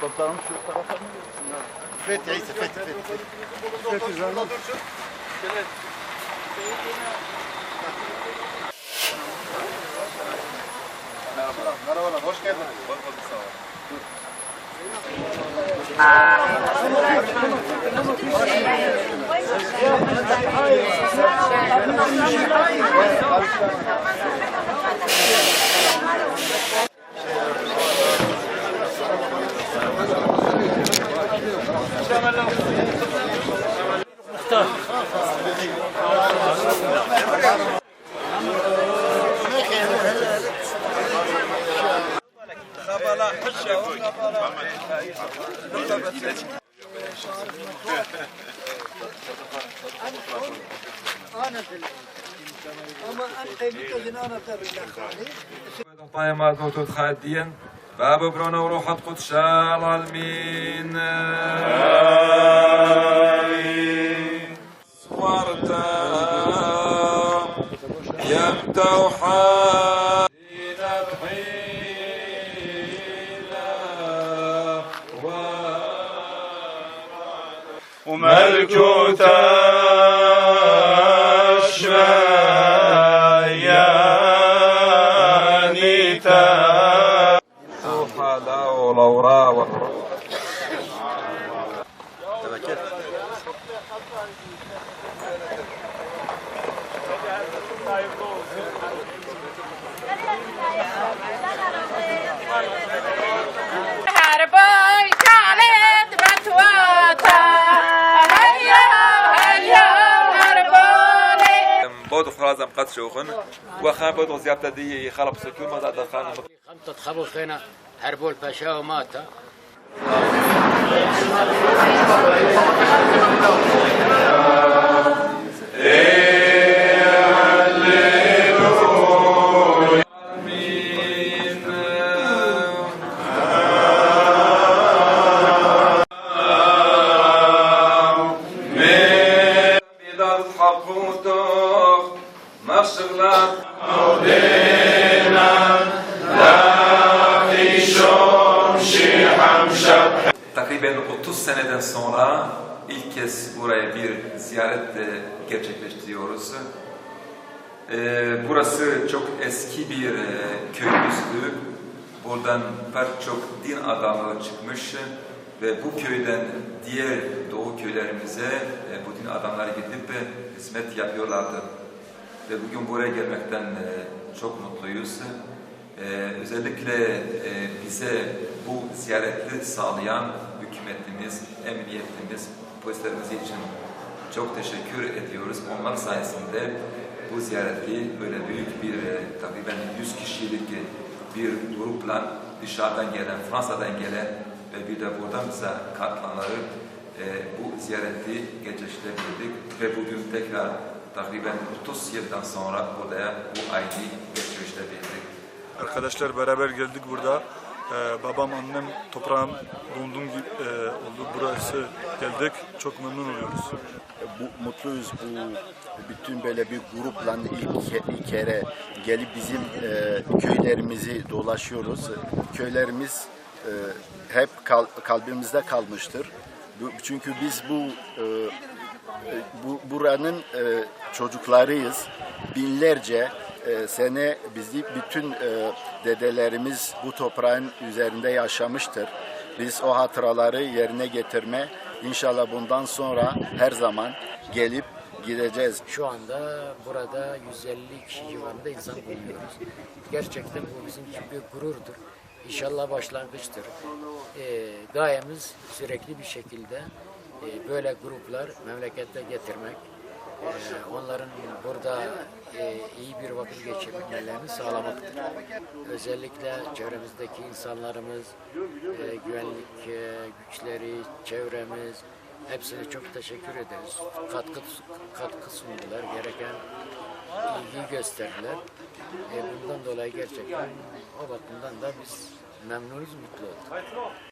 Komutanım şu tarafa mı geçsin ya? Fethi, Fethi, Fethi, Fethi. Fethi canım. Merhabalar, merhabalar, hoş geldiniz. Hoş bulduk, sağ olun. طيب ما قلت خاديا باب برنا وروح شال العالمين التوحيد وملكوت الشياني تا سوحة والأوراء والروح تذكرت خازم قد شوخن. وخان بدو زيابتا دي خرب سكو ما زاد خان خم تتخبو خينا هربو الباشا وماتا asırlar Takriben 30 seneden sonra ilk kez buraya bir ziyaret de gerçekleştiriyoruz. Ee, burası çok eski bir e, köyümüzdü. Buradan pek çok din adamı çıkmış ve bu köyden diğer doğu köylerimize e, bu din adamları gidip e, hizmet yapıyorlardı. Ve bugün buraya gelmekten e, çok mutluyuz. E, özellikle e, bize bu ziyareti sağlayan hükümetimiz, emniyetimiz, polislerimiz için çok teşekkür ediyoruz. Onlar sayesinde bu ziyareti böyle büyük bir e, takriben 100 kişilik bir grupla dışarıdan gelen, Fransa'dan gelen ve bir de buradan bize katılanları bu ziyareti gerçekleştirdik ve bugün tekrar takriben 30 yıldan sonra buraya bu ayini gerçekleştirdik. Arkadaşlar beraber geldik burada. Ee, babam, annem, toprağım doğduğum gibi e, oldu. Burası geldik. Çok memnun oluyoruz. Bu, mutluyuz bu bütün böyle bir grupla ilk, ilk kere gelip bizim e, köylerimizi dolaşıyoruz. Köylerimiz e, hep kal- kalbimizde kalmıştır. Çünkü biz bu e, e, bu buranın e, çocuklarıyız. Binlerce e, sene bizi bütün e, dedelerimiz bu toprağın üzerinde yaşamıştır. Biz o hatıraları yerine getirme inşallah bundan sonra her zaman gelip gideceğiz. Şu anda burada 150 kişi civarında insan bulunuyoruz. Gerçekten bu bizim için bir gururdur. İnşallah başlangıçtır. Ee, gayemiz sürekli bir şekilde e, böyle gruplar memlekete getirmek, e, onların burada e, iyi bir vakit geçirmelerini sağlamaktır. Özellikle çevremizdeki insanlarımız, güvenlik güçleri, çevremiz, hepsine çok teşekkür ederiz. Katkı, katkı sundular, gereken ilgi gösterdiler. Bundan dolayı gerçekten o bakımdan da biz memnunuz, mutlu olduk.